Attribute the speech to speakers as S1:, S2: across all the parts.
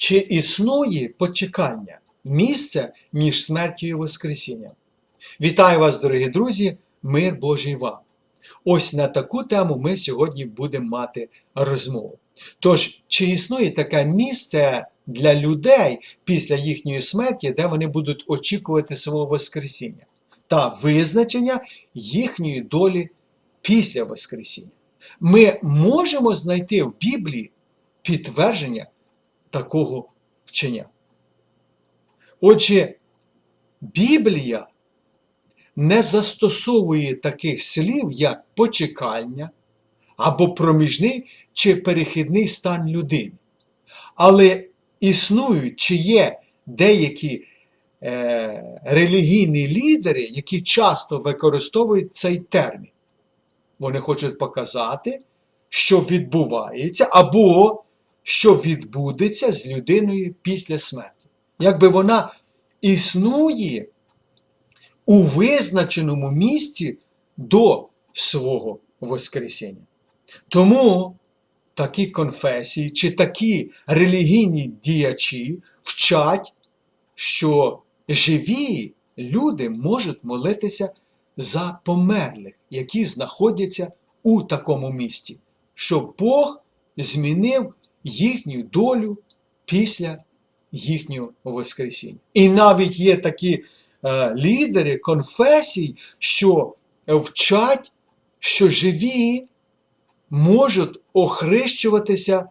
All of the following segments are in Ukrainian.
S1: Чи існує почекання, місце між смертю і Воскресінням? Вітаю вас, дорогі друзі! Мир Божий вам! Ось на таку тему ми сьогодні будемо мати розмову. Тож, чи існує таке місце для людей після їхньої смерті, де вони будуть очікувати свого Воскресіння та визначення їхньої долі після Воскресіння? Ми можемо знайти в Біблії підтвердження такого вчення. Отже, Біблія не застосовує таких слів, як почекання або проміжний чи перехідний стан людини. Але існують чи є деякі е, релігійні лідери, які часто використовують цей термін. Вони хочуть показати, що відбувається, або що відбудеться з людиною після смерті. Якби вона існує у визначеному місці до свого Воскресіння. Тому такі конфесії чи такі релігійні діячі вчать, що живі люди можуть молитися за померлих, які знаходяться у такому місці, щоб Бог змінив їхню долю після їхнього Воскресіння. І навіть є такі е, лідери конфесій, що вчать, що живі можуть охрещуватися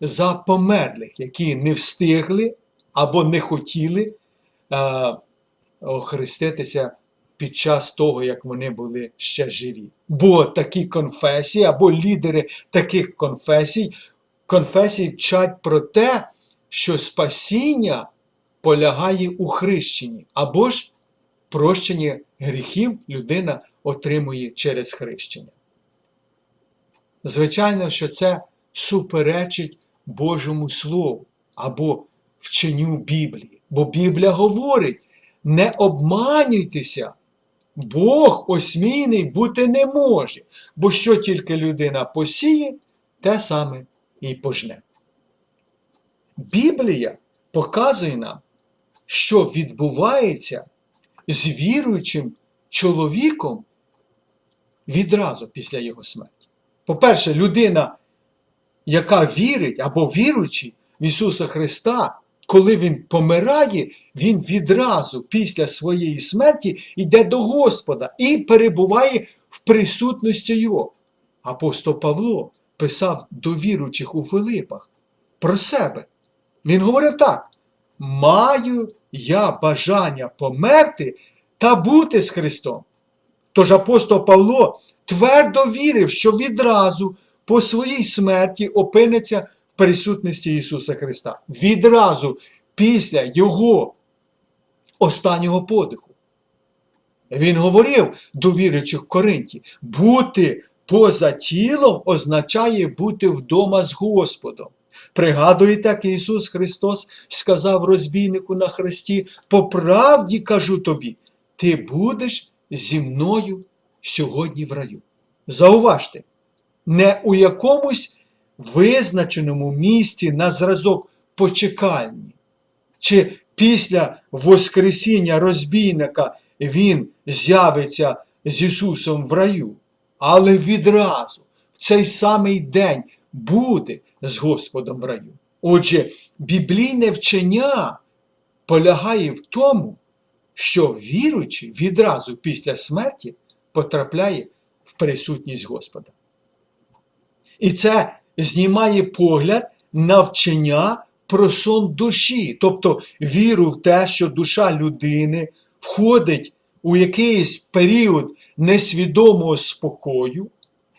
S1: за померлих, які не встигли або не хотіли е, охреститися під час того, як вони були ще живі. Бо такі конфесії або лідери таких конфесій, конфесій вчать про те, що спасіння полягає у хрещенні, або ж прощення гріхів людина отримує через хрещення. Звичайно, що це суперечить Божому Слову або вченню Біблії. Бо Біблія говорить: не обманюйтеся, Бог осмійний бути не може, бо що тільки людина посіє, те саме і пожне. Біблія показує нам, що відбувається з віруючим чоловіком відразу після його смерті. По-перше, людина, яка вірить або віруючий в Ісуса Христа, коли Він помирає, Він відразу після своєї смерті йде до Господа і перебуває в присутності Його. Апостол Павло писав до віруючих у Филипах про себе. Він говорив так: маю я бажання померти та бути з Христом. Тож апостол Павло твердо вірив, що відразу по своїй смерті опиниться в присутності Ісуса Христа. Відразу після Його останнього подиху. Він говорив до віруючих в Коринті, бути поза тілом означає бути вдома з Господом. Пригадуєте, як Ісус Христос сказав розбійнику на хресті, по правді кажу тобі, ти будеш зі мною сьогодні в раю. Зауважте, не у якомусь визначеному місці на зразок почекальні, чи після Воскресіння розбійника він з'явиться з Ісусом в раю, але відразу в цей самий день буде з Господом в раю. Отже, біблійне вчення полягає в тому, що віруючий відразу після смерті потрапляє в присутність Господа. І це знімає погляд на вчення про сон душі, тобто віру в те, що душа людини входить у якийсь період несвідомого спокою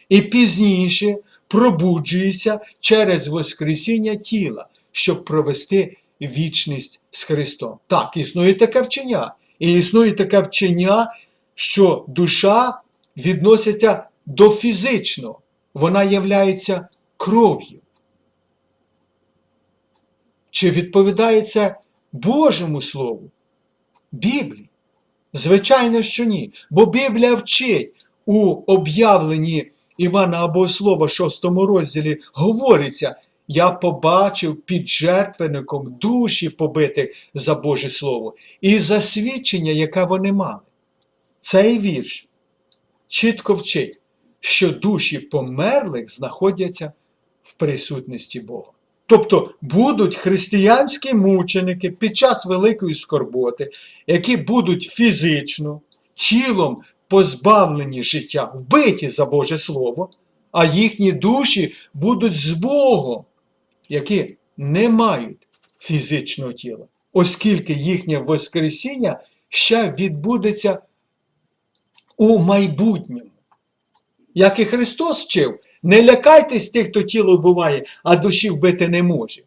S1: і пізніше пробуджується через Воскресіння тіла, щоб провести вічність з Христом. Так, існує таке вчення. І існує таке вчення, що душа відноситься до фізичного, вона являється кров'ю. Чи відповідає це Божому Слову? Біблії? Звичайно, що ні. Бо Біблія вчить у об'явленні Івана Богослова, 6 розділі, говориться, я побачив під жертвенником душі побитих за Боже Слово і засвідчення, яке вони мали. Цей вірш чітко вчить, що душі померлих знаходяться в присутності Бога. Тобто будуть християнські мученики під час великої скорботи, які будуть фізично, тілом позбавлені життя, вбиті за Боже Слово, а їхні душі будуть з Богом, які не мають фізичного тіла, оскільки їхнє Воскресіння ще відбудеться у майбутньому. Як і Христос вчив, не лякайтесь тих, хто тіло вбиває, а душі вбити не може.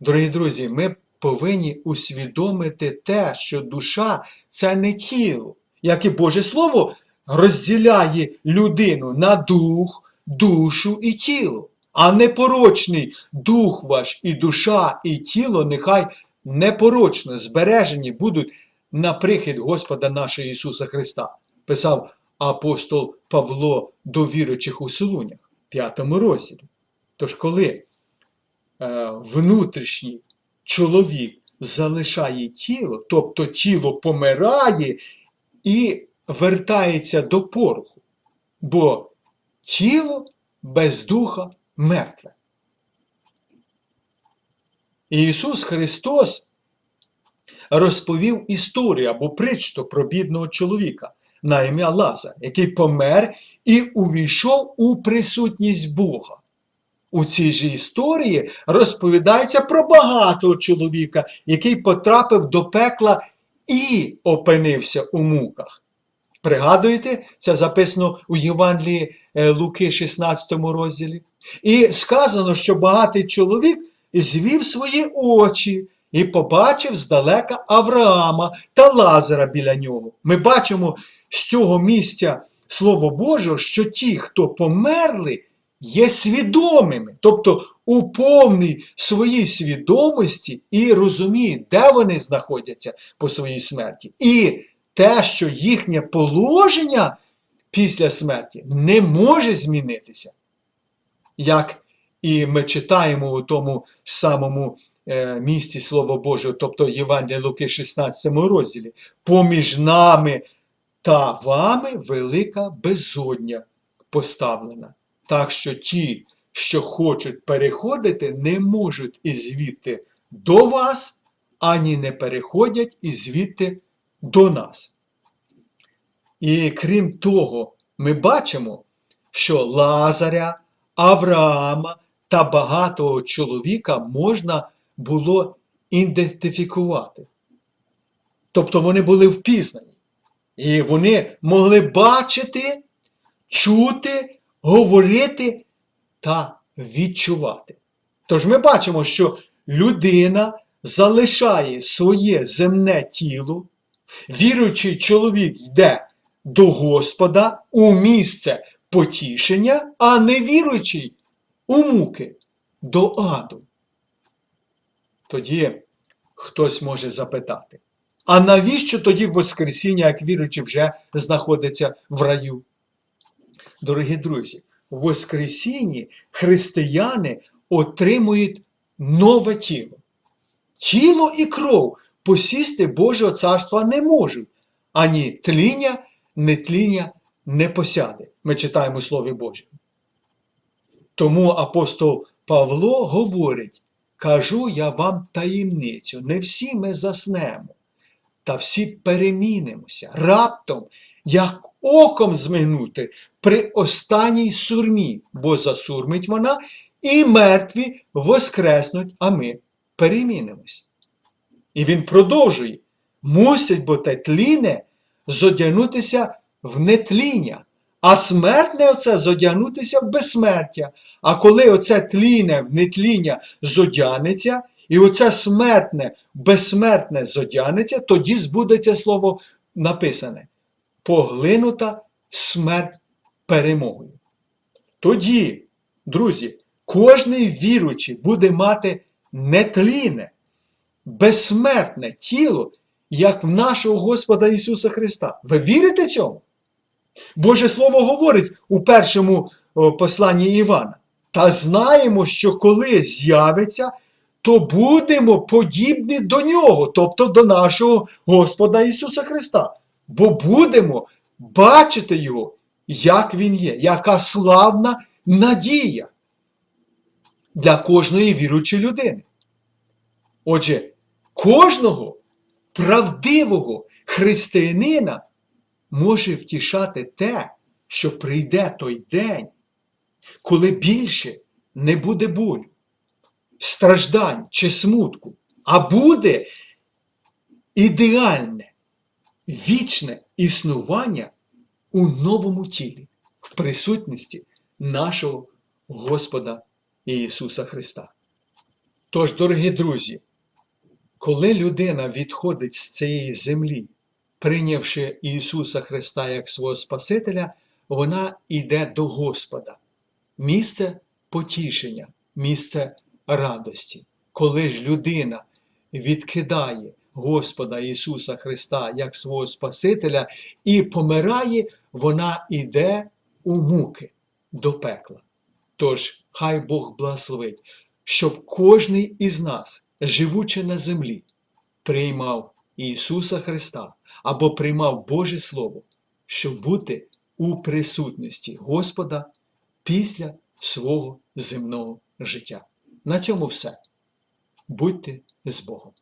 S1: Дорогі друзі, ми повинні усвідомити те, що душа це не тіло, як і Боже Слово розділяє людину на дух, душу і тіло. А непорочний дух ваш і душа, і тіло нехай непорочно збережені будуть на прихід Господа нашого Ісуса Христа, писав апостол Павло до віруючих у Солунях, 5 розділі. Тож, коли е, внутрішній чоловік залишає тіло, тобто тіло помирає і вертається до пороху, бо тіло без духа мертве. Ісус Христос розповів історію або притчу про бідного чоловіка на ім'я Лазар, який помер і увійшов у присутність Бога. У цій же історії розповідається про багатого чоловіка, який потрапив до пекла і опинився у муках. Пригадуєте, це записано у Євангелії е, Луки, 16 розділі. І сказано, що багатий чоловік звів свої очі і побачив здалека Авраама та Лазара біля нього. Ми бачимо з цього місця Слово Боже, що ті, хто померли, є свідомими, тобто у повній своїй свідомості і розуміють, де вони знаходяться по своїй смерті. І те, що їхнє положення після смерті не може змінитися. Як і ми читаємо у тому самому е, місці Слово Боже, тобто Євангелія Луки 16 розділі, поміж нами та вами велика безодня поставлена. Так що ті, що хочуть переходити, не можуть і звідти до вас, ані не переходять і звідти до нас. І крім того, ми бачимо, що Лазаря, Авраама та багатого чоловіка можна було ідентифікувати. Тобто вони були впізнані. І вони могли бачити, чути, говорити та відчувати. Тож ми бачимо, що людина залишає своє земне тіло, віруючий чоловік йде до Господа у місце потішення, а невіруючий у муки до аду. Тоді хтось може запитати, а навіщо тоді Воскресіння, як віруючий, вже знаходиться в раю? Дорогі друзі, в Воскресінні християни отримують нове тіло. Тіло і кров посісти Божого царства не можуть, ані тління, не тління не посяде. Ми читаємо Слові Божому. Тому апостол Павло говорить: кажу я вам таємницю, не всі ми заснемо, та всі перемінимося раптом, як оком змигнути при останній сурмі, бо засурмить вона, і мертві воскреснуть, а ми перемінимося. І він продовжує: мусить бо те тліне зодягнутися в нетління, а смертне оце зодягнутися в безсмертя. А коли оце тліне в нетління зодягнеться, і оце смертне, безсмертне зодягнеться, тоді збудеться слово написане: поглинута смерть перемогою. Тоді, друзі, кожний віруючий буде мати нетлінне, безсмертне тіло, як в нашого Господа Ісуса Христа. Ви вірите цьому? Боже Слово говорить у першому посланні Івана. та знаємо, що коли з'явиться, то будемо подібні до нього, тобто до нашого Господа Ісуса Христа. Бо будемо бачити Його, як Він є, яка славна надія для кожної віруючої людини. Отже, кожного правдивого християнина може втішати те, що прийде той день, коли більше не буде болю, страждань чи смутку, а буде ідеальне, вічне існування у новому тілі, в присутності нашого Господа Ісуса Христа. Тож, дорогі друзі, коли людина відходить з цієї землі, прийнявши Ісуса Христа як свого Спасителя, вона йде до Господа. Місце потішення, місце радості. Коли ж людина відкидає Господа Ісуса Христа як свого Спасителя і помирає, вона йде у муки до пекла. Тож, хай Бог благословить, щоб кожний із нас, живучи на землі, приймав Ісуса Христа або приймав Боже Слово, щоб бути у присутності Господа після свого земного життя. На цьому все. Будьте з Богом.